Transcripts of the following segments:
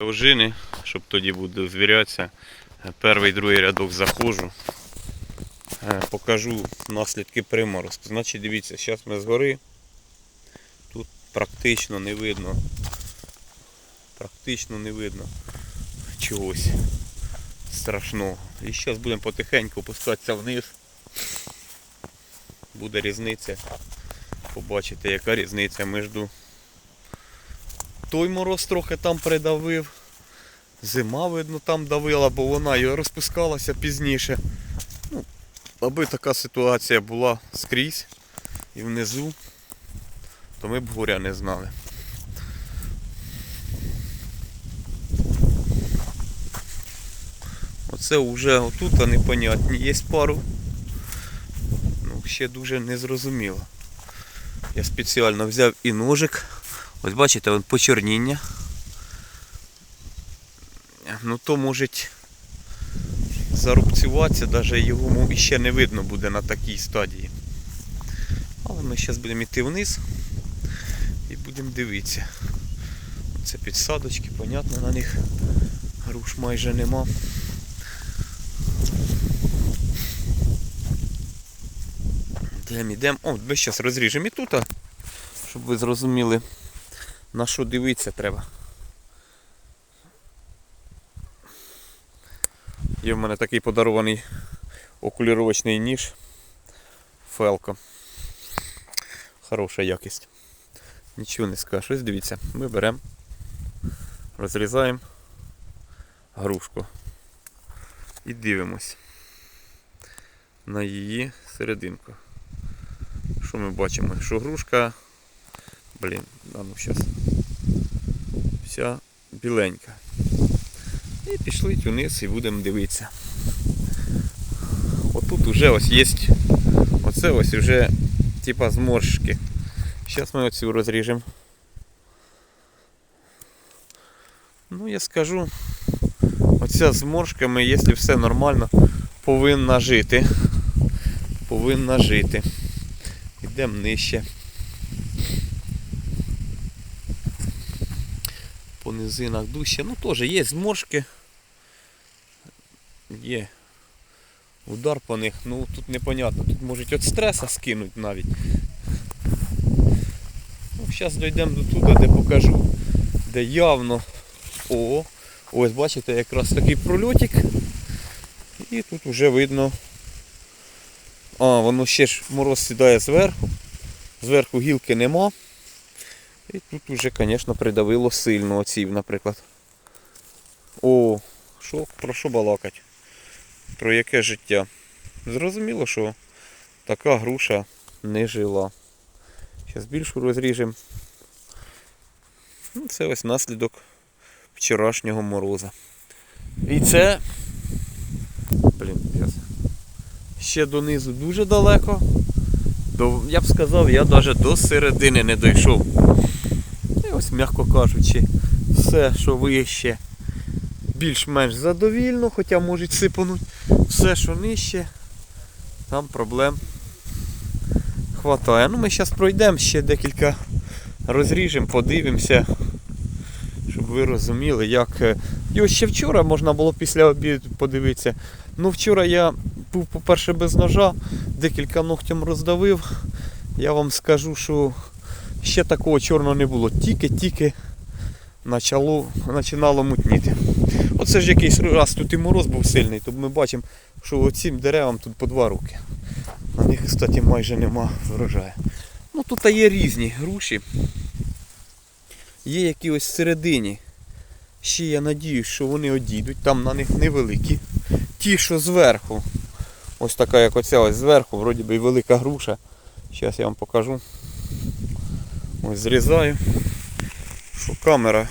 ожини, щоб тоді буду звірятися. Перший, другий рядок заходжу. Е, Покажу наслідки приморозку. Значить, дивіться, зараз ми згори. Тут практично не видно. Практично не видно чогось страшного. І зараз будемо потихеньку опускатися вниз. Буде різниця. Побачите, яка різниця між той мороз трохи там придавив. Зима, видно, там давила, бо вона і розпускалася пізніше. Ну, аби така ситуація була скрізь і внизу, то ми б горя не знали. Оце вже отут непонятні. Є пару. Ну, ще дуже незрозуміло. Я спеціально взяв і ножик. Ось бачите, вон почорніння. Ну то може зарубцюватися, навіть його ще не видно буде на такій стадії. Але ми зараз будемо йти вниз і будемо дивитися. Це підсадочки, понятно, на них груш майже нема. Йдемо, йдемо. О, ми зараз розріжемо і тут, щоб ви зрозуміли, на що дивитися треба. Є в мене такий подарований окуліровочний ніж. Фелко. Хороша якість. Нічого не скажеш. Ось дивіться, ми беремо, розрізаємо грушку і дивимось на її серединку. Що ми бачимо? Що грушка, блін, а ну зараз, вся біленька. І пішли вниз і будемо дивитися. Отут уже ось є. Оце ось вже типа зморшки. Зараз ми оцю розріжемо. Ну я скажу, оця з моршками, якщо все нормально, повинна жити. Повинна жити. Йдемо нижче. Низинах дужче. Ну теж є зморшки. Є. Удар по них, ну тут непонятно. Тут можуть від стреса скинуть навіть. Ну, зараз дійдемо до туди, де покажу, де явно. О, ось бачите, якраз такий прольотик. І тут вже видно. А, воно ще ж мороз сідає зверху. Зверху гілки нема. І тут уже, звісно, придавило сильно оці, наприклад. О, що, про що балакать? Про яке життя? Зрозуміло, що така груша не жила. Зараз більшу розріжемо. Ну, це ось наслідок вчорашнього мороза. І це. Блін, зараз. Ще донизу дуже далеко. До, я б сказав, я навіть до середини не дійшов. І ось, м'яко кажучи, все, що вище, більш-менш задовільно, хоча можуть сипануть. Все, що нижче, там проблем хватає. Ну, ми зараз пройдемо ще декілька розріжемо, подивимося, щоб ви розуміли, як. е, Його ще вчора можна було після обіду подивитися. Ну, вчора я був, по-перше, без ножа, декілька ногтям роздавив. Я вам скажу, що ще такого чорного не було. Тільки-тільки починало мутніти. Оце ж якийсь раз тут і мороз був сильний, то ми бачимо, що цим деревам тут по два роки. На них, кстати, майже нема врожаю. Ну тут є різні груші. Є які ось всередині. Ще я надіюсь, що вони одійдуть, там на них невеликі. Ті, що зверху. Ось така, як оця ось зверху, вроді би і велика груша. Зараз я вам покажу. Ось зрізаю. Що камера.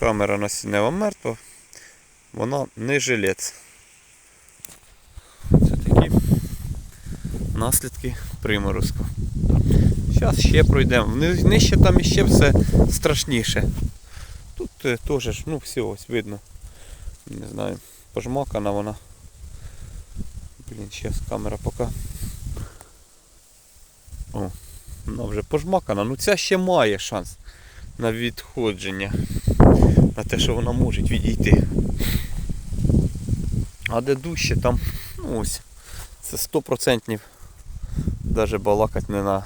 Камера насіннева мертва. Вона не жилець. Це такі наслідки приморозку. Зараз ще пройдемо. Нижче там іще все страшніше. Тут е, теж ну все ось видно. Не знаю, пожмакана вона. Блін, зараз камера поки. О, Вона вже пожмакана. Ну ця ще має шанс на відходження. На те, що вона може відійти. А де дужче, там ну ось. Це 100% навіть балакать не на.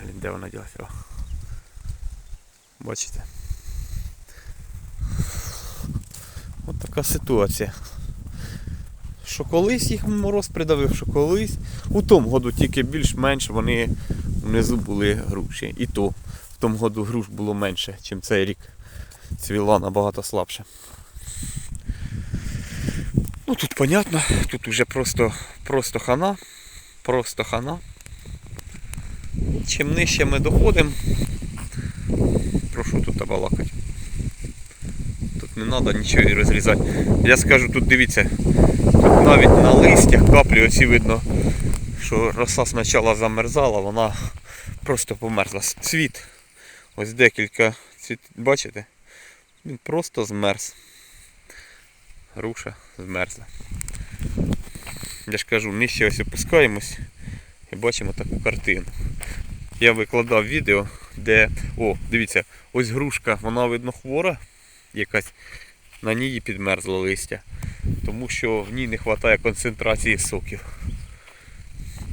Блін, де вона ділася? Бачите? От така ситуація. Що колись їх мороз придавив, що колись. У тому году тільки більш-менш вони внизу були груші. І то в тому году груш було менше, ніж цей рік. Цвіла набагато слабше. Ну тут понятно, тут уже просто, просто хана. Просто хана. Чим нижче ми доходимо, про що тут балакати? Тут не треба нічого і розрізати. Я скажу, тут дивіться, навіть на листях каплі оці видно, що роса спочатку замерзала, вона просто померзла. Цвіт. Ось декілька цвіт, бачите? Він просто змерз. Груша змерзла. Я ж кажу, нижче ось опускаємось і бачимо таку картину. Я викладав відео, де... О, дивіться, ось грушка, вона видно хвора якась, на ній підмерзло листя, тому що в ній не вистачає концентрації соків.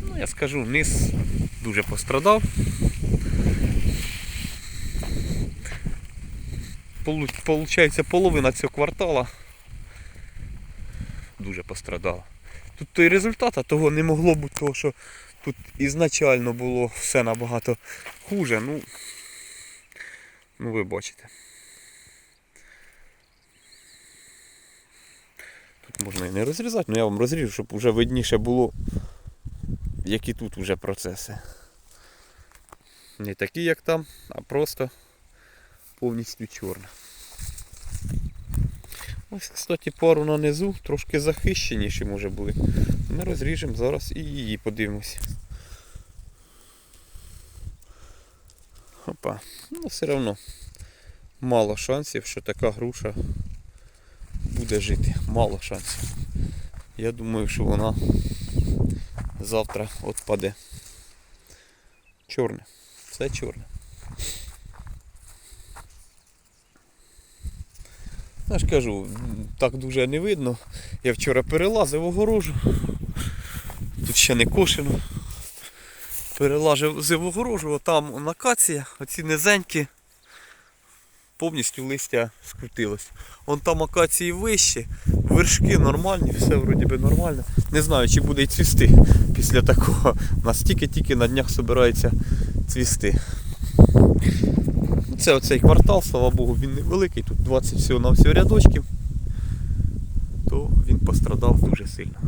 Ну, я скажу, низ дуже пострадав. Получається, половина цього квартала дуже пострадала. Тут той результат, а того не могло бути, того, що тут ізначально було все набагато хуже. Ну, ну ви бачите. Можна і не розрізати, але я вам розріжу, щоб вже видніше було, які тут вже процеси. Не такі, як там, а просто повністю чорна. Ось, кстати, пару на низу, трошки захищеніші може були. Ми розріжемо зараз і її подивимося. Опа. Ну все одно мало шансів, що така груша буде жити. Мало шансів. Я думаю, що вона завтра отпаде. Чорне. Все чорне. Я ж кажу, так дуже не видно. Я вчора перелазив огорожу. Тут ще не кошено. Перелазив зив огорожу, там акація, оці низенькі, повністю листя скрутилось. Вон там акації вищі, вершки нормальні, все вроді би нормально. Не знаю, чи буде й цвісти після такого. У нас тільки-тільки на днях збирається цвісти. Це оцей квартал, слава Богу, він невеликий, тут 20 всього на всього рядочків, то він пострадав дуже сильно.